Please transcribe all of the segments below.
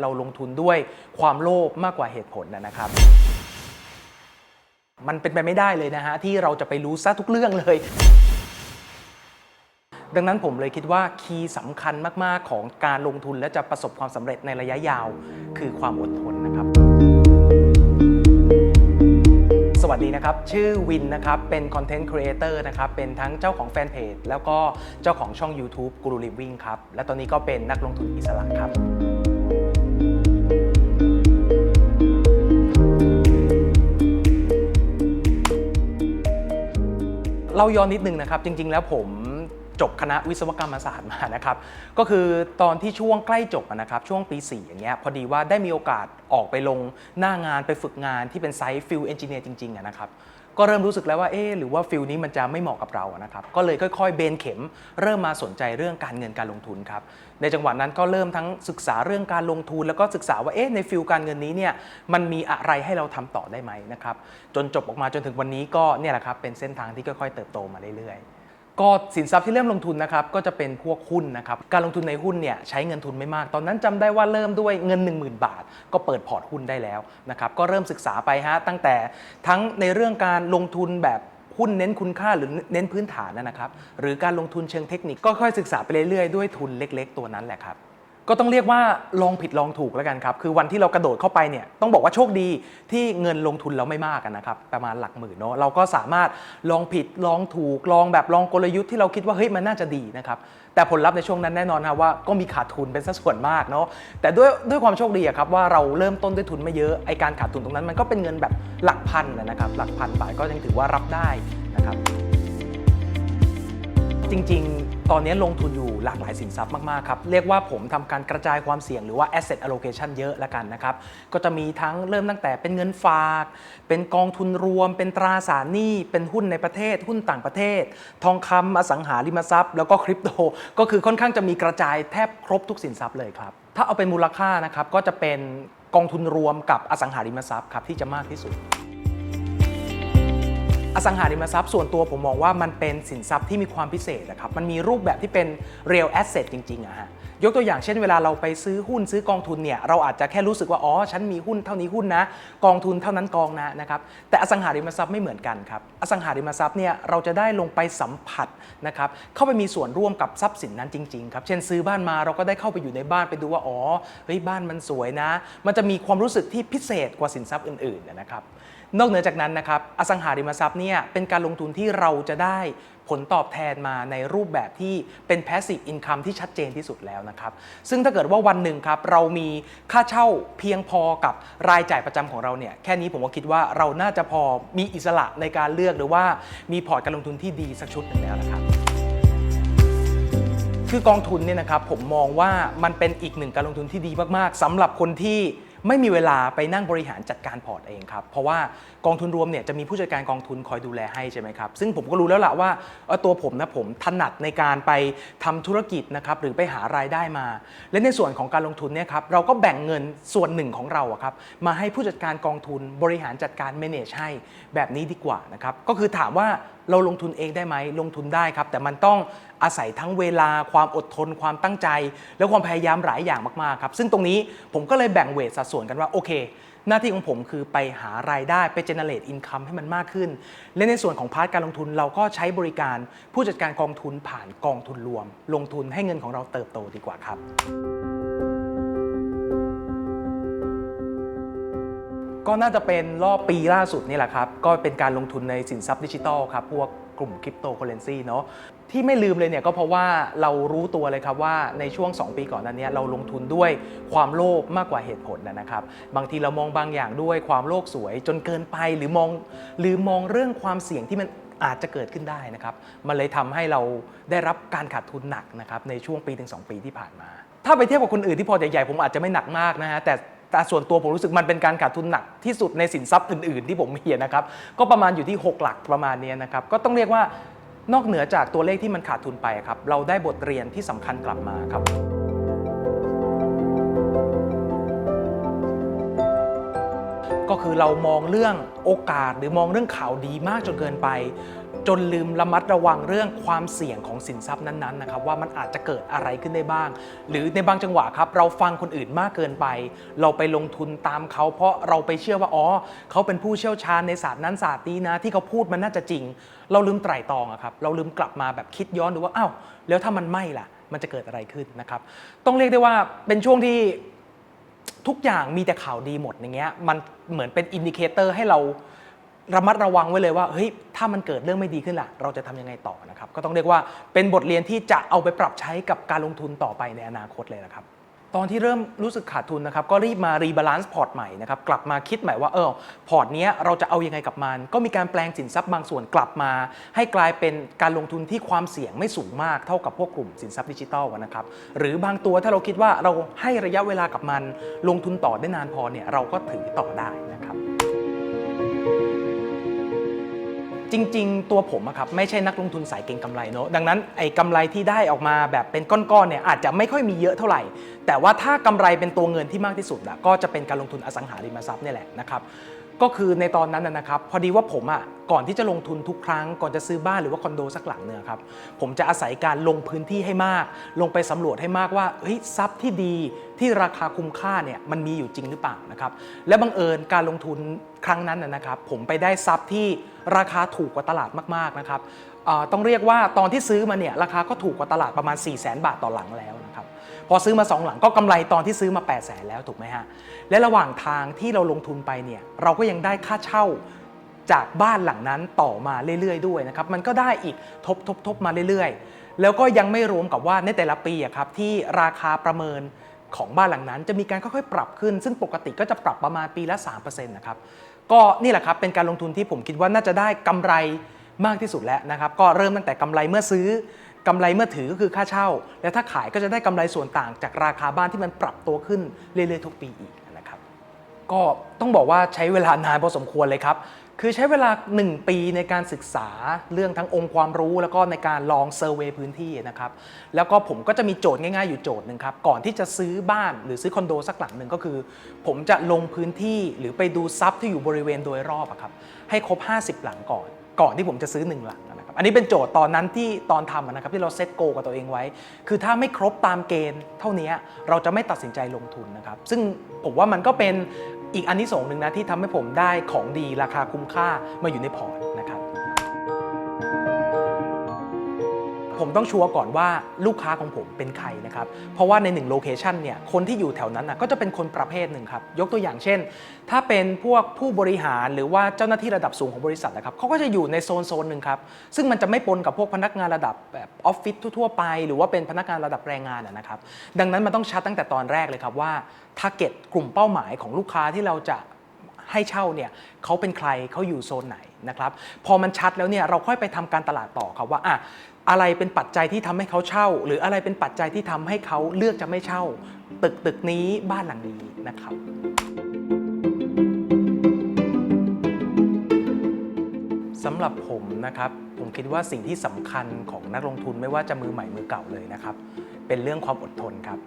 เราลงทุนด้วยความโลภมากกว่าเหตุผลนะครับ มันเป็นไปไม่ได้เลยนะฮะที่เราจะไปรู้ซะทุกเรื่องเลย ดังนั้นผมเลยคิดว่าคีย์สำคัญมาก ๆ ของการลงทุนและจะประสบความสำเร็จในระยะยาว คือความอดทนนะครับ สวัสดีนะครับ ชื่อวินนะครับ เป็นคอนเทนต์ครีเอเตอร์นะครับ เป็นทั้งเจ้าของแฟนเพจแล้วก็เจ้าของช่อง YouTube Guru Living ครับ และตอนนี้ก็เป็นนักลงทุนอิสระครับ เล่าย้อนนิดนึงนะครับ จริง ๆ แล้วผมจบคณะวิศวกรรมศาสตร์มานะครับ ก็คือตอนที่ช่วงใกล้จบนะครับ ช่วงปี 4 อย่างเงี้ยพอดีว่าได้มีโอกาสออกไปลงหน้างานไปฝึกงานที่เป็นไซต์ฟิลเอนจิเนียร์จริง ๆนะครับก็เริ่มรู้สึกแล้วว่าเอ๊หรือว่าฟิลนี้มันจะไม่เหมาะกับเราอะนะครับ ก็เลยค่อยๆ เบนเข็ม เริ่มมาสนใจเรื่องการเงินการลงทุนครับ ในจังหวะนั้นก็เริ่มทั้งศึกษาเรื่องการลงทุน แล้วก็ศึกษาว่าเอ๊ะในฟิลการเงินนี้เนี่ยมันมีอะไรให้เราทำต่อได้ไหมนะครับจนจบออกมาจนถึงวันนี้ก็เนี่ยแหละครับเป็นเส้นทางที่ค่อยๆเติบโตมาเรื่อยๆก็สินทรัพย์ที่เริ่มลงทุนนะครับก็จะเป็นพวกหุ้นนะครับการลงทุนในหุ้นเนี่ยใช้เงินทุนไม่มาก ตอนนั้นจำได้ว่าเริ่มด้วยเงิน 10,000 บาท ก็เปิดพอร์ตหุ้นได้แล้วนะครับก็เริ่มศึกษาไปฮะตั้งแต่ทั้งในเรื่องการลงทุนแบบ หุ้นเน้นคุณค่าหรือเน้นพื้นฐานนะครับ หรือการลงทุนเชิงเทคนิคก็ค่อยศึกษาไปเรื่อยๆด้วยทุนเล็ก ๆ ตัวนั้นแหละครับ ก็ต้องเรียกว่าลองผิดลองถูกแล้วกันครับ คือวันที่เรากระโดดเข้าไปเนี่ยต้องบอกว่าโชคดีที่เงินลงทุนเราไม่มากนะครับ ประมาณหลักหมื่นเนาะเราก็สามารถลองผิดลองถูกลองแบบลองกลยุทธ์ที่เราคิดว่าเฮ้ยมันน่าจะดีนะครับแต่ผลลัพธ์ในช่วงนั้นแน่นอนครับว่าก็มีขาดทุนเป็นสัดส่วนมากเนาะแต่ด้วยด้วยความโชคดีอะครับว่าเราเริ่มต้นด้วยทุนไม่เยอะไอการขาดทุนตรงนั้น มันก็เป็นเงินแบบหลักพันนะครับหลักพันบาทก็ยังถือว่ารับได้นะครับ จริง ๆ ตอนนี้ลงทุนอยู่หลากหลายสินทรัพย์มาก ๆ ครับ เรียกว่าผมทำการกระจายความเสี่ยงหรือว่า asset allocation เยอะแล้วกันนะครับ ก็จะมีทั้งเริ่มตั้งแต่เป็นเงินฝาก เป็นกองทุนรวม เป็นตราสารหนี้ เป็นหุ้นในประเทศ หุ้นต่างประเทศ ทองคำอสังหาริมทรัพย์ แล้วก็คริปโต ก็คือค่อนข้างจะมีกระจายแทบครบทุกสินทรัพย์เลยครับ ถ้าเอาเป็นมูลค่านะครับ ก็จะเป็นกองทุนรวมกับอสังหาริมทรัพย์ครับที่จะมากที่สุด อสังหาริมทรัพย์ส่วนตัวผมมองว่ามันเป็นสินทรัพย์ที่มีความพิเศษนะครับ มันมีรูปแบบที่เป็น real asset จริงๆอะฮะ ยกตัวอย่างเช่นเวลาเราไปซื้อหุ้นซื้อกองทุนเนี่ย เราอาจจะแค่รู้สึกว่า อ๋อ ฉันมีหุ้นเท่านี้หุ้นนะ กองทุนเท่านั้นกองนะนะครับ แต่อสังหาริมทรัพย์ไม่เหมือนกันครับ อสังหาริมทรัพย์เนี่ยเราจะได้ลงไปสัมผัสนะครับ เข้าไปมีส่วนร่วมกับทรัพย์สินนั้นจริงๆครับ เช่นซื้อบ้านมาเราก็ได้เข้าไปอยู่ในบ้านไปดูว่า อ๋อ เฮ้ย บ้านมันสวยนะ มันจะมีความรู้สึกที่พิเศษกว่าสินทรัพย์อื่นๆนะครับ นอกเหนือจากนั้นนะครับอสังหาริมทรัพย์เนี่ยเป็นการลงทุนที่เราจะได้ผลตอบแทนมาในรูปแบบที่เป็น passive income ที่ชัดเจนที่สุดแล้วนะครับ ซึ่งถ้าเกิดว่าวันหนึ่งครับเรามีค่าเช่าเพียงพอกับรายจ่ายประจำของเราเนี่ยแค่นี้ผมก็คิดว่าเราน่าจะพอมีอิสระในการเลือกหรือว่ามีพอร์ตการลงทุนที่ดีสักชุดหนึ่งแล้วนะครับคือกองทุนเนี่ยนะครับผมมองว่ามันเป็นอีกหนึ่งการลงทุนที่ดีมากๆสำหรับคนที่ ไม่มีเวลาไปนั่งบริหารจัดการพอร์ตเองครับ เพราะว่ากองทุนรวมเนี่ยจะมีผู้จัดการกองทุนคอยดูแลให้ใช่ไหมครับ ซึ่งผมก็รู้แล้วล่ะว่าตัวผมนะผมถนัดในการไปทำธุรกิจนะครับหรือไปหารายได้มา และในส่วนของการลงทุนเนี่ยครับเราก็แบ่งเงินส่วนหนึ่งของเราครับมาให้ผู้จัดการกองทุนบริหารจัดการ manage ให้แบบนี้ดีกว่านะครับก็คือถามว่า เราลงทุนเองได้ไหมลงทุนได้ครับ แต่มันต้องอาศัยทั้งเวลาความอดทนความตั้งใจ และความพยายามหลายอย่างมากๆครับ ซึ่งตรงนี้ผมก็เลยแบ่งเวทสัดส่วนกันว่าโอเค หน้าที่ของผมคือไปหารายได้ไป generate income ให้มันมากขึ้น และในส่วนของพาร์ทการลงทุนเราก็ใช้บริการผู้จัดการกองทุนผ่านกองทุนรวม ลงทุนให้เงินของเราเติบโตดีกว่าครับ ก็น่าจะเป็นรอบปีล่าสุดนี่แหละครับ ก็เป็นการลงทุนในสินทรัพย์ดิจิทัลครับ พวกกลุ่มคริปโตเคอเรนซีเนาะที่ไม่ลืมเลยเนี่ยก็เพราะว่าเรารู้ตัวเลยครับว่าในช่วง 2 ปีก่อนนั้นเนี่ยเราลงทุนด้วยความโลภมากกว่าเหตุผลนะครับ บางทีเรามองบางอย่างด้วยความโลกสวยจนเกินไปหรือมองหรือมองเรื่องความเสี่ยงที่มันอาจจะเกิดขึ้นได้นะครับ มันเลยทำให้เราได้รับการขาดทุนหนักนะครับในช่วงปีถึงสองปีที่ผ่านมา ถ้าไปเทียบกับคนอื่นที่พอใหญ่ๆผมอาจจะไม่หนักมากนะฮะแต่ แต่ส่วนตัวผมรู้สึกมันเป็นการขาดทุนหนักที่สุดในสินทรัพย์อื่น ๆ ที่ผมมีนะครับ ก็ประมาณอยู่ที่ 6 หลักประมาณนี้นะครับ ก็ต้องเรียกว่านอกเหนือจากตัวเลขที่มันขาดทุนไปครับ เราได้บทเรียนที่สำคัญกลับมาครับ ก็คือเรามองเรื่องโอกาสหรือมองเรื่องข่าวดีมากจนเกินไป จนลืมระมัดระวังเรื่องความเสี่ยงของสินทรัพย์นั้นๆนะครับว่ามันอาจจะเกิดอะไรขึ้นได้บ้าง หรือในบางจังหวะครับ เราฟังคนอื่นมากเกินไป เราไปลงทุนตามเขาเพราะเราไปเชื่อว่าอ๋อเขาเป็นผู้เชี่ยวชาญในศาสตร์นั้นศาสตร์นี้นะ ที่เขาพูดมันน่าจะจริง เราลืมไตร่ตรองอะครับเราลืมกลับมาแบบคิดย้อนดูว่าอ้าวแล้วถ้ามันไม่ล่ะ มันจะเกิดอะไรขึ้นนะครับต้องเรียกได้ว่าเป็นช่วงที่ ทุกอย่างมีแต่ข่าวดีหมดอย่างเงี้ยมันเหมือนเป็นอินดิเคเตอร์ให้เราระมัดระวังไว้เลยว่าเฮ้ยถ้ามันเกิดเรื่องไม่ดีขึ้นล่ะ เราจะทำยังไงต่อนะครับ ก็ต้องเรียกว่าเป็นบทเรียนที่จะเอาไปปรับใช้กับการลงทุนต่อไปในอนาคตเลยนะครับ ตอนที่เริ่มรู้สึกขาดทุนนะครับก็รีบมารีบาลานซ์พอร์ตใหม่นะครับกลับมาคิดใหม่ว่าเออพอร์ตเนี้ยเราจะเอายังไงกับมัน ก็มีการแปลงสินทรัพย์บางส่วนกลับมา ให้กลายเป็นการลงทุนที่ความเสี่ยงไม่สูงมากเท่ากับพวกกลุ่มสินทรัพย์ดิจิทัลนะครับหรือบางตัวถ้าเราคิดว่าเราให้ระยะเวลากับมัน ลงทุนต่อได้นานพอเนี่ยเราก็ถือต่อได้นะครับ จริง ๆ ตัวผมอะครับไม่ใช่นักลงทุนสายเก็งกำไรเนอะดังนั้นไอ้กำไรที่ได้ออกมาแบบเป็นก้อนๆเนี่ยอาจจะไม่ค่อยมีเยอะเท่าไหร่ แต่ว่าถ้ากำไรเป็นตัวเงินที่มากที่สุดอะก็จะเป็นการลงทุนอสังหาริมทรัพย์เนี่ยแหละนะครับ ก็คือในตอนนั้นนะครับพอดีว่าผมอะก่อนที่จะลงทุนทุกครั้ง ก่อนจะซื้อบ้านหรือว่าคอนโดสักหลังเนี่ยครับผมจะอาศัยการลงพื้นที่ให้มาก ลงไปสำรวจให้มากว่าเฮ้ยทรัพย์ที่ดีที่ราคาคุ้มค่าเนี่ยมันมีอยู่จริงหรือเปล่านะครับและบังเอิญการลงทุนครั้งนั้นนะนะครับผมไปได้ทรัพย์ที่ราคาถูกกว่าตลาดมากๆนะครับต้องเรียกว่าตอนที่ซื้อมาเนี่ยราคาก็ถูกกว่าตลาดประมาณ 4 0 0 0 0 0 บาทต่อหลังแล้ว พอซื้อมา 2 หลังก็กำไรตอนที่ซื้อมา8 0 0 0 0 0แล้วถูกไหมฮะ และระหว่างทางที่เราลงทุนไปเนี่ยเราก็ยังได้ค่าเช่าจากบ้านหลังนั้นต่อมาเรื่อย ๆ ด้วยนะครับ มันก็ได้อีกทบทบทบมาเรื่อย ๆ แล้วก็ยังไม่รวมกับว่าในแต่ละปีครับที่ราคาประเมินของบ้านหลังนั้นจะมีการค่อยๆ ปรับขึ้น ซึ่งปกติก็จะปรับประมาณปีละ3%นะครับก็นี่แหละครับเป็นการลงทุนที่ผมคิดว่าน่าจะได้กำไรมากที่สุดแล้วนะครับ ก็เริ่มตั้งแต่กำไรเมื่อซื้อ กำไรเมื่อถือก็คือค่าเช่า และถ้าขายก็จะได้กำไรส่วนต่างจากราคาบ้านที่มันปรับตัวขึ้นเรื่อยๆทุกปีอีกนะครับก็ต้องบอกว่าใช้เวลานานพอสมควรเลยครับ คือใช้เวลา 1 ปีในการศึกษาเรื่องทั้งองค์ความรู้ แล้วก็ในการลองเซอร์เวยพื้นที่นะครับแล้วก็ผมก็จะมีโจทย์ง่ายๆอยู่โจทย์หนึ่งครับ ก่อนที่จะซื้อบ้านหรือซื้อคอนโดสักหลังหนึ่งก็คือ ผมจะลงพื้นที่หรือไปดูทรัพย์ที่อยู่บริเวณโดยรอบอะครับให้ครบ 50 หลังก่อน ก่อนที่ผมจะซื้อ 1 หลังนะครับ อันนี้เป็นโจทย์ตอนนั้นที่ตอนทำนะครับที่เราเซตโกกับตัวเองไว้ คือถ้าไม่ครบตามเกณฑ์เท่านี้เราจะไม่ตัดสินใจลงทุนนะครับ ซึ่งผมว่ามันก็เป็นอีกอันที่สองหนึ่งนะที่ทำให้ผมได้ของดีราคาคุ้มค่ามาอยู่ในพอร์ตนะครับ ผมต้องชัวร์ก่อนว่าลูกค้าของผมเป็นใครนะครับ เพราะว่าในหนึ่งโลเคชันเนี่ยคนที่อยู่แถวนั้นนะก็จะเป็นคนประเภทหนึ่งครับ ยกตัวอย่างเช่น ถ้าเป็นพวกผู้บริหารหรือว่าเจ้าหน้าที่ระดับสูงของบริษัทนะครับเขาก็จะอยู่ในโซนโซนหนึ่งครับซึ่งมันจะไม่ปนกับพวกพนักงานระดับแบบออฟฟิศทั่วๆไป หรือว่าเป็นพนักงานระดับแรงงานนะครับ ดังนั้นมันต้องชัดตั้งแต่ตอนแรกเลยครับว่าทาร์เก็ตกลุ่มเป้าหมายของลูกค้าที่เราจะให้เช่าเนี่ยเขาเป็นใครเขาอยู่โซนไหน นะครับพอมันชัดแล้วเนี่ยเราค่อยไปทำการตลาดต่อครับว่าอะอะไรเป็นปัจจัยที่ทำให้เขาเช่า หรืออะไรเป็นปัจจัยที่ทำให้เขาเลือกจะไม่เช่า ตึกตึกนี้บ้านหลังนี้นะครับสำหรับผมนะครับ ผมคิดว่าสิ่งที่สำคัญของนักลงทุนไม่ว่าจะมือใหม่มือเก่าเลยนะครับ เป็นเรื่องความอดทนครับ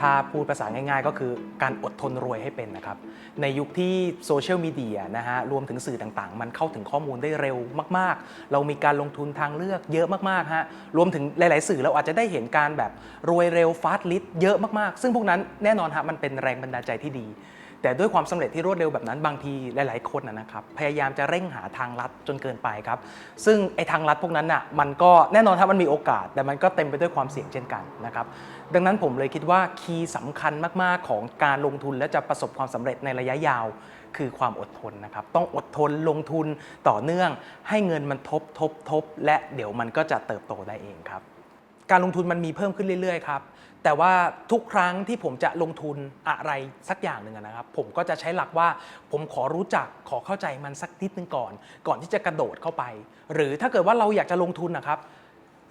ถ้าพูดภาษาง่ายๆ ก็คือการอดทนรวยให้เป็นนะครับ ในยุคที่โซเชียลมีเดียนะฮะ รวมถึงสื่อต่างๆ มันเข้าถึงข้อมูลได้เร็วมากๆ เรามีการลงทุนทางเลือกเยอะมากๆ ฮะ รวมถึงหลายๆ สื่อเราอาจจะได้เห็นการแบบรวยเร็วฟาสต์ลิสเยอะมากๆ ซึ่งพวกนั้นแน่นอนฮะมันเป็นแรงบันดาลใจที่ดี แต่ด้วยความสำเร็จที่รวดเร็วแบบนั้นบางทีหลาย ๆ คนนะนะครับพยายามจะเร่งหาทางลัดจนเกินไปครับ ซึ่งไอ้ทางลัดพวกนั้นน่ะมันก็แน่นอนครับมันมีโอกาส แต่มันก็เต็มไปด้วยความเสี่ยงเช่นกันนะครับดังนั้นผมเลยคิดว่าคีย์สำคัญมาก ๆ ของการลงทุนและจะประสบความสำเร็จในระยะยาว คือความอดทนนะครับต้องอดทนลงทุนต่อเนื่อง ให้เงินมันทบทบทบและเดี๋ยวมันก็จะเติบโตได้เองครับการลงทุนมันมีเพิ่มขึ้นเรื่อย ๆ ครับ แต่ว่าทุกครั้งที่ผมจะลงทุนอะไรสักอย่างหนึ่งนะครับ ผมก็จะใช้หลักว่าผมขอรู้จักขอเข้าใจมันสักนิดนึงก่อน ก่อนที่จะกระโดดเข้าไป หรือถ้าเกิดว่าเราอยากจะลงทุนนะครับ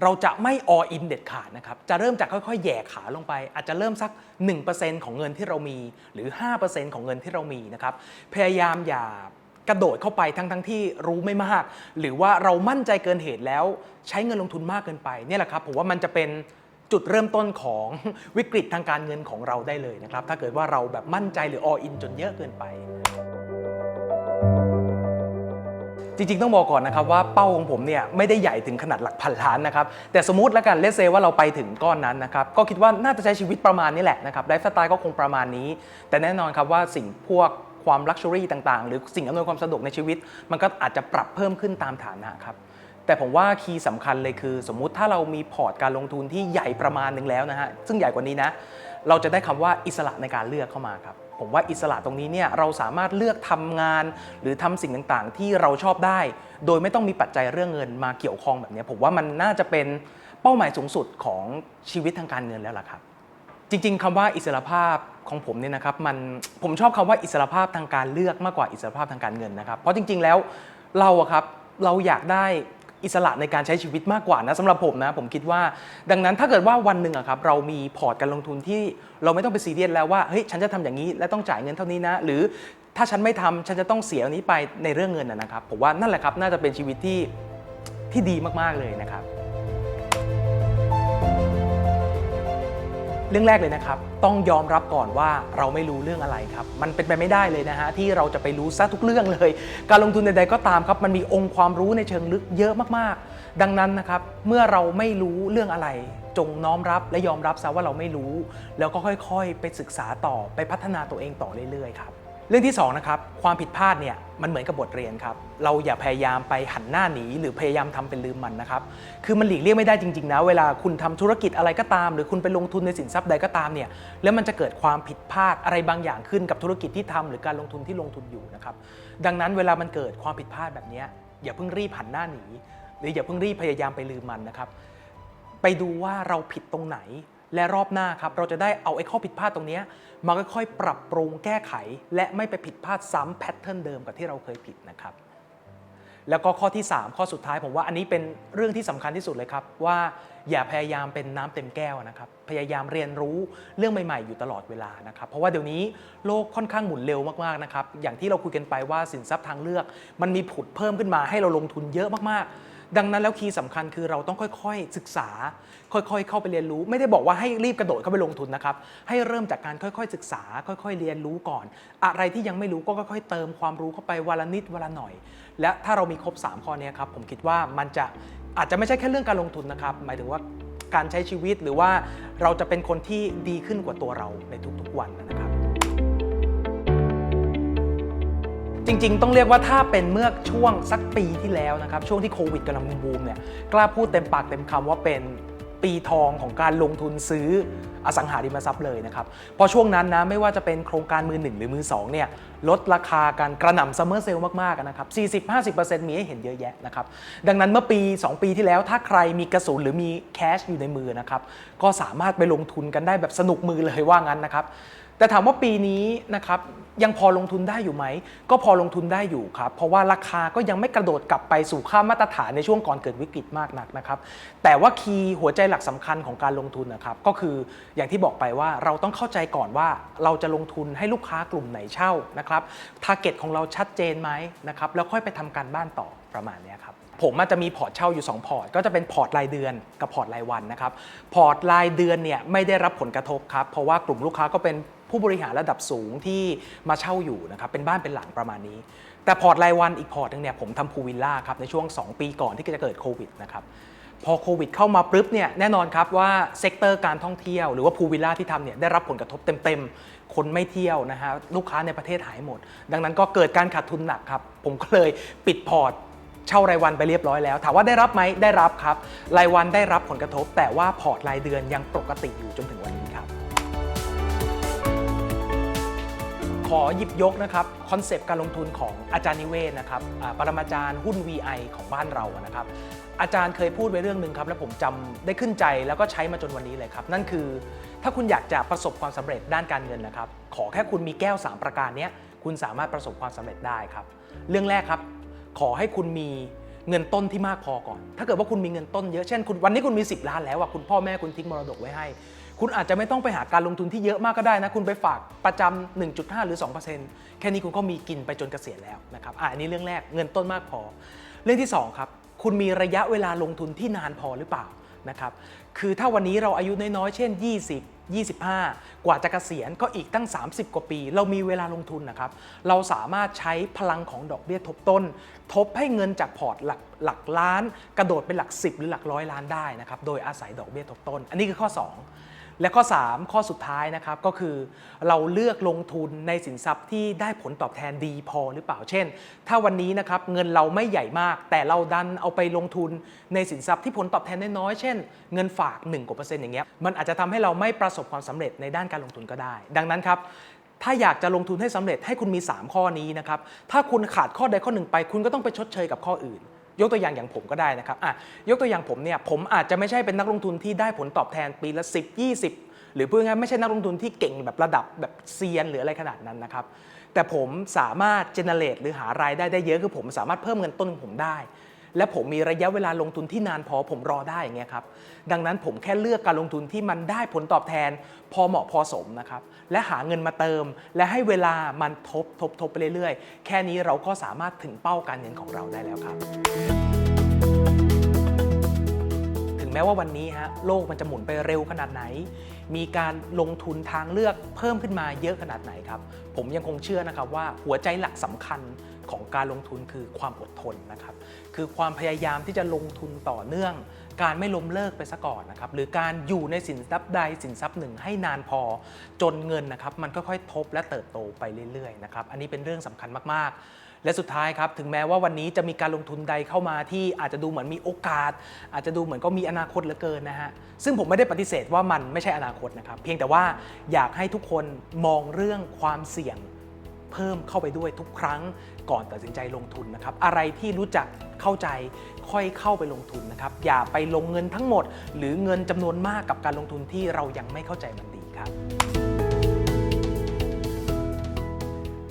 เราจะไม่ all in เด็ดขาดนะครับ จะเริ่มจากค่อยๆแย่ขาลงไป อาจจะเริ่มสัก 1%ของเงินที่เรามี หรือ 5%ของเงินที่เรามีนะครับพยายามอย่ากระโดดเข้าไปทั้งทั้งๆที่รู้ไม่มาก หรือว่าเรามั่นใจเกินเหตุแล้วใช้เงินลงทุนมากเกินไปเนี่ยแหละครับผมว่ามันจะเป็น จุดเริ่มต้นของวิกฤตทางการเงินของเราได้เลยนะครับ ถ้าเกิดว่าเราแบบมั่นใจหรือ all in จนเยอะเกินไป จริง ๆ ต้องบอกก่อนนะครับว่าเป้าของผมเนี่ยไม่ได้ใหญ่ถึงขนาดหลักพันล้านนะครับ แต่สมมติแล้วกันเลเซว่าเราไปถึงก้อนนั้นนะครับ ก็คิดว่าน่าจะใช้ชีวิตประมาณนี้แหละนะครับไลฟ์สไตล์ก็คงประมาณนี้ แต่แน่นอนครับว่าสิ่งพวกความลักชัวรี่ต่างๆ หรือสิ่งอำนวยความสะดวกในชีวิต มันก็อาจจะปรับเพิ่มขึ้นตามฐานะครับ แต่ผมว่าคีย์สำคัญเลยคือ สมมุติถ้าเรามีพอร์ตการลงทุนที่ใหญ่ประมาณหนึ่งแล้วนะฮะซึ่งใหญ่กว่านี้นะ เราจะได้คำว่าอิสระในการเลือกเข้ามาครับ ผมว่าอิสระตรงนี้เนี่ยเราสามารถเลือกทำงาน หรือทำสิ่งต่างๆ ที่เราชอบได้ โดยไม่ต้องมีปัจจัยเรื่องเงินมาเกี่ยวข้องแบบนี้ผมว่ามันน่าจะเป็นเป้าหมายสูงสุดของชีวิตทางการเงินแล้วล่ะครับจริงๆคำว่าอิสรภาพของผมเนี่ยนะครับมันผมชอบคำว่าอิสรภาพทางการเลือกมากกว่าอิสรภาพทางการเงินนะครับ เพราะจริง ๆ แล้วเราอะครับเราอยากได้ อิสระในการใช้ชีวิตมากกว่านะสำหรับผมนะผมคิดว่า ดังนั้นถ้าเกิดว่าวันหนึ่งอะครับเรามีพอร์ตการลงทุนที่เราไม่ต้องไปซีเรียสแล้วว่าเฮ้ยฉันจะทำอย่างนี้และต้องจ่ายเงินเท่านี้นะ หรือถ้าฉันไม่ทำฉันจะต้องเสียอันนี้ไปในเรื่องเงินนะนะครับผมว่านั่นแหละครับน่าจะเป็นชีวิตที่ที่ดีมากๆเลยนะครับ เรื่องแรกเลยนะครับ ต้องยอมรับก่อนว่าเราไม่รู้เรื่องอะไรครับ มันเป็นไปไม่ได้เลยนะฮะที่เราจะไปรู้ซะทุกเรื่องเลย การลงทุนใดๆก็ตามครับ มันมีองค์ความรู้ในเชิงลึกเยอะมากๆ ดังนั้นนะครับเมื่อเราไม่รู้เรื่องอะไร จงน้อมรับและยอมรับซะว่าเราไม่รู้ แล้วก็ค่อยๆ ไปศึกษาต่อไปพัฒนาตัวเองต่อเรื่อยๆครับ เรื่องที่สองนะครับความผิดพลาดเนี่ยมันเหมือนกับบทเรียนครับเราอย่าพยายามไปหันหน้าหนีหรือพยายามทำเป็นลืมมันนะครับคือมันหลีกเลี่ยงไม่ได้จริงๆนะเวลาคุณทำธุรกิจอะไรก็ตาม หรือคุณไปลงทุนในสินทรัพย์ใดก็ตามเนี่ยแล้วมันจะเกิดความผิดพลาดอะไรบางอย่างขึ้นกับธุรกิจที่ทำหรือการลงทุนที่ลงทุนอยู่นะครับดังนั้นเวลามันเกิดความผิดพลาดแบบนี้อย่าเพิ่งรีบหันหน้าหนีหรืออย่าเพิ่งรีบพยายามไปลืมมันนะครับไปดูว่าเราผิดตรงไหนและรอบหน้าครับเราจะได้เอาไอ้ข้อผิดพลาดตรงเนี้ย มาค่อยๆปรับปรุงแก้ไข และไม่ไปผิดพลาดซ้ำแพทเทิร์นเดิมกับที่เราเคยผิดนะครับ แล้วก็ข้อที่ 3 ข้อสุดท้ายผมว่าอันนี้เป็นเรื่องที่สำคัญที่สุดเลยครับว่าอย่าพยายามเป็นน้ำเต็มแก้วนะครับ พยายามเรียนรู้เรื่องใหม่ๆ อยู่ตลอดเวลานะครับ เพราะว่าเดี๋ยวนี้โลกค่อนข้างหมุนเร็วมากๆนะครับ อย่างที่เราคุยกันไปว่าสินทรัพย์ทางเลือก มันมีผุดเพิ่มขึ้นมาให้เราลงทุนเยอะมากๆ ดังนั้นแล้วคีย์สำคัญคือเราต้องค่อยๆศึกษา ค่อยๆ เข้าไปเรียนรู้ ไม่ได้บอกว่าให้รีบกระโดดเข้าไปลงทุนนะครับ ให้เริ่มจากการค่อยๆศึกษา ค่อยๆ เรียนรู้ก่อน อะไรที่ยังไม่รู้ก็ค่อยๆ เติมความรู้เข้าไปวันละนิดวันละหน่อย และถ้าเรามีครบ 3 ข้อนี้ครับผมคิดว่ามันจะอาจจะไม่ใช่แค่เรื่องการลงทุนนะครับ หมายถึงว่าการใช้ชีวิตหรือว่าเราจะเป็นคนที่ดีขึ้นกว่าตัวเราในทุกๆวันนะครับ จริง ๆ ต้องเรียกว่าถ้าเป็นเมื่อช่วงสักปีที่แล้วนะครับ ช่วงที่โควิดกำลังบูมเนี่ยกล้าพูดเต็มปากเต็มคำว่าเป็นปีทองของการลงทุนซื้ออสังหาริมทรัพย์เลยนะครับพราะช่วงนั้นนะไม่ว่าจะเป็นโครงการมือหนึ่งหรือมือสองเนี่ยลดราคาการกระหน่ำซัมเมอร์เซลมากๆนะครับ 40-50%มีให้เห็นเยอะแยะนะครับ ดังนั้นเมื่อปี 2 ปีที่แล้วถ้าใครมีกระสุนหรือมีแคชอยู่ในมือนะครับ ก็สามารถไปลงทุนกันได้แบบสนุกมือเลยว่างั้นนะครับ แต่ถามว่าปีนี้นะครับยังพอลงทุนได้อยู่ไหม ก็พอลงทุนได้อยู่ครับ เพราะว่าราคาก็ยังไม่กระโดดกลับไปสู่ค่ามาตรฐานในช่วงก่อนเกิดวิกฤตมากนักนะครับ แต่ว่าคีย์หัวใจหลักสำคัญของการลงทุนนะครับ ก็คืออย่างที่บอกไปว่าเราต้องเข้าใจก่อนว่าเราจะลงทุนให้ลูกค้ากลุ่มไหนเช่านะครับทาร์เก็ตของเราชัดเจนไหมนะครับ แล้วค่อยไปทำการบ้านต่อประมาณนี้ครับผมอาจจะมีพอร์ตเช่าอยู่ 2 พอร์ต ก็จะเป็นพอร์ตรายเดือนกับพอร์ตรายวันนะครับ พอร์ตรายเดือนเนี่ยไม่ได้รับผลกระทบครับ เพราะว่ากลุ่มลูกค้าก็เป็น ผู้บริหารระดับสูงที่มาเช่าอยู่นะครับเป็นบ้านเป็นหลังประมาณนี้ แต่พอร์ตรายวันอีกพอร์ตหนึงเนี่ยผมทำพูลวิลล่าครับในช่วง 2 ปีก่อนที่จะเกิดโควิดนะครับพอโควิดเข้ามาปุ๊บเนี่ยแน่นอนครับว่าเซกเตอร์การท่องเที่ยวหรือว่าพูลวิลล่าที่ทำเนี่ยได้รับผลกระทบเต็มๆ คนไม่เที่ยวนะฮะลูกค้าในประเทศหายหมด ดังนั้นก็เกิดการขาดทุนหนักครับ ผมก็เลยปิดพอร์ตเช่ารายวันไปเรียบร้อยแล้ว ถามว่าได้รับไหมได้รับครับ รายวันได้รับผลกระทบ แต่ว่าพอร์ตรายเดือนยังปกติอยู่จนถึงวันนี้ครับ อหยิบยกนะครับคอนเซปต์การลงทุนของอาจารย์นิเวศนะครับปรมาจารย์หุ้น VI ของบ้านเรานะครับอาจารย์เคยพูดไว้เรื่องหนึ่งครับ และผมจำได้ขึ้นใจแล้วก็ใช้มาจนวันนี้เลยครับ นั่นคือถ้าคุณอยากจะประสบความสำเร็จด้านการเงินนะครับ ขอแค่คุณมีแก้ว 3 ประการนี้คุณสามารถประสบความสำเร็จได้ครับ เรื่องแรกครับ ขอให้คุณมี เงินต้นที่มากพอก่อน ถ้าเกิดว่าคุณมีเงินต้นเยอะเช่นคุณวันนี้คุณมี 10 ล้านแล้วอะคุณพ่อแม่คุณทิ้งมรดกไว้ให้ คุณอาจจะไม่ต้องไปหาการลงทุนที่เยอะมากก็ได้นะ คุณไปฝากประจำ1.5 หรือ 2%แค่นี้คุณก็มีกินไปจนเกษียณแล้วนะครับอะอันนี้เรื่องแรกเงินต้นมากพอ เรื่องที่สองครับคุณมีระยะเวลาลงทุนที่นานพอหรือเปล่านะครับคือถ้าวันนี้เราอายุน้อยๆเช่น 20 25 กว่าจะเกษียณก็อีกตั้ง 30 กว่าปี เรามีเวลาลงทุนนะครับ เราสามารถใช้พลังของดอกเบี้ยทบต้น ทบให้เงินจากพอร์ตหลักหลักล้าน กระโดดเป็นหลัก 10 หรือหลักร้อยล้านได้นะครับ โดยอาศัยดอกเบี้ยทบต้น อันนี้คือข้อ 2 และข้อ 3 ข้อสุดท้ายนะครับก็คือ เราเลือกลงทุนในสินทรัพย์ที่ได้ผลตอบแทนดีพอหรือเปล่าเช่น ถ้าวันนี้นะครับเงินเราไม่ใหญ่มาก แต่เราดันเอาไปลงทุนในสินทรัพย์ที่ผลตอบแทนน้อยๆเช่น เงินฝาก1กว่าเปอร์เซ็นต์อย่างเงี้ยมันอาจจะทำให้เราไม่ประสบความสำเร็จในด้านการลงทุนก็ได้ ดังนั้นครับถ้าอยากจะลงทุนให้สำเร็จให้คุณมี 3 ข้อนี้นะครับถ้าคุณขาดข้อใดข้อหนึ่งไป คุณก็ต้องไปชดเชยกับข้ออื่น ยกตัวอย่างอย่างผมก็ได้นะครับอะยกตัวอย่างผมเนี่ยผมอาจจะไม่ใช่เป็นนักลงทุนที่ได้ผลตอบแทนปีละ 10 20 หรือเพื่อนๆไม่ใช่นักลงทุนที่เก่งแบบระดับแบบเซียนหรืออะไรขนาดนั้นนะครับแต่ผมสามารถเจเนเรตหรือหารายได้ได้เยอะคือผมสามารถเพิ่มเงินต้นของผมได้ และผมมีระยะเวลาลงทุนที่นานพอผมรอได้อย่างเงี้ยครับดังนั้นผมแค่เลือกการลงทุนที่มันได้ผลตอบแทน พอเหมาะพอสมนะครับและหาเงินมาเติม และให้เวลามันทบทบทบไปเรื่อยๆ แค่นี้เราก็สามารถถึงเป้าการเงินของเราได้แล้วครับ แม้ว่าวันนี้ฮะโลกมันจะหมุนไปเร็วขนาดไหน มีการลงทุนทางเลือกเพิ่มขึ้นมาเยอะขนาดไหนครับ ผมยังคงเชื่อนะครับว่าหัวใจหลักสำคัญของการลงทุนคือความอดทนนะครับ คือความพยายามที่จะลงทุนต่อเนื่อง การไม่ล้มเลิกไปซะก่อนนะครับ หรือการอยู่ในสินทรัพย์ใดสินทรัพย์หนึ่งให้นานพอ จนเงินนะครับมันค่อยๆทบและเติบโตไปเรื่อยๆนะครับ อันนี้เป็นเรื่องสำคัญมากๆ และสุดท้ายครับถึงแม้ว่าวันนี้จะมีการลงทุนใดเข้ามาที่อาจจะดูเหมือนมีโอกาส อาจจะดูเหมือนก็มีอนาคตเหลือเกินนะฮะซึ่งผมไม่ได้ปฏิเสธว่ามันไม่ใช่อนาคตนะครับเพียงแต่ว่าอยากให้ทุกคนมองเรื่องความเสี่ยงเพิ่มเข้าไปด้วยทุกครั้งก่อนตัดสินใจลงทุนนะครับ อะไรที่รู้จักเข้าใจค่อยเข้าไปลงทุนนะครับ อย่าไปลงเงินทั้งหมด หรือเงินจำนวนมากกับการลงทุนที่เรายังไม่เข้าใจมันดี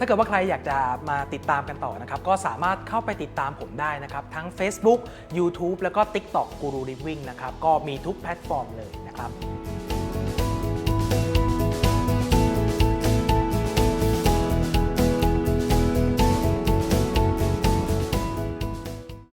ถ้าเกิดว่าใครอยากจะมาติดตามกันต่อนะครับ ก็สามารถเข้าไปติดตามผมได้นะครับ ทั้ง Facebook YouTube แล้วก็ TikTok Guru Living นะครับ ก็มีทุกแพลตฟอร์มเลยนะครับ